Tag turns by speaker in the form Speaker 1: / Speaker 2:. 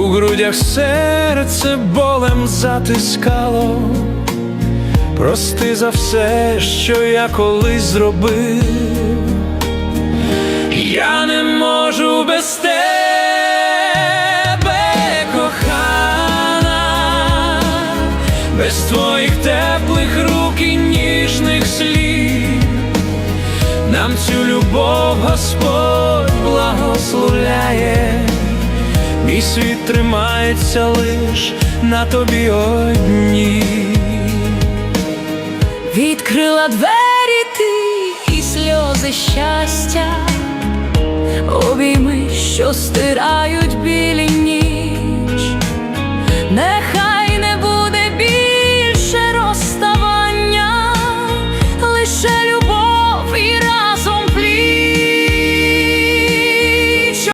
Speaker 1: грудях серце болем затискало. Прости за все, що я колись зробив. Я не можу без тебе, кохана, без твоїх теплих рук і ніжних слів. Нам цю любов Господь мій світ тримається лиш на тобі одній.
Speaker 2: Відкрила двері ти і сльози щастя, обійми, що стирають білі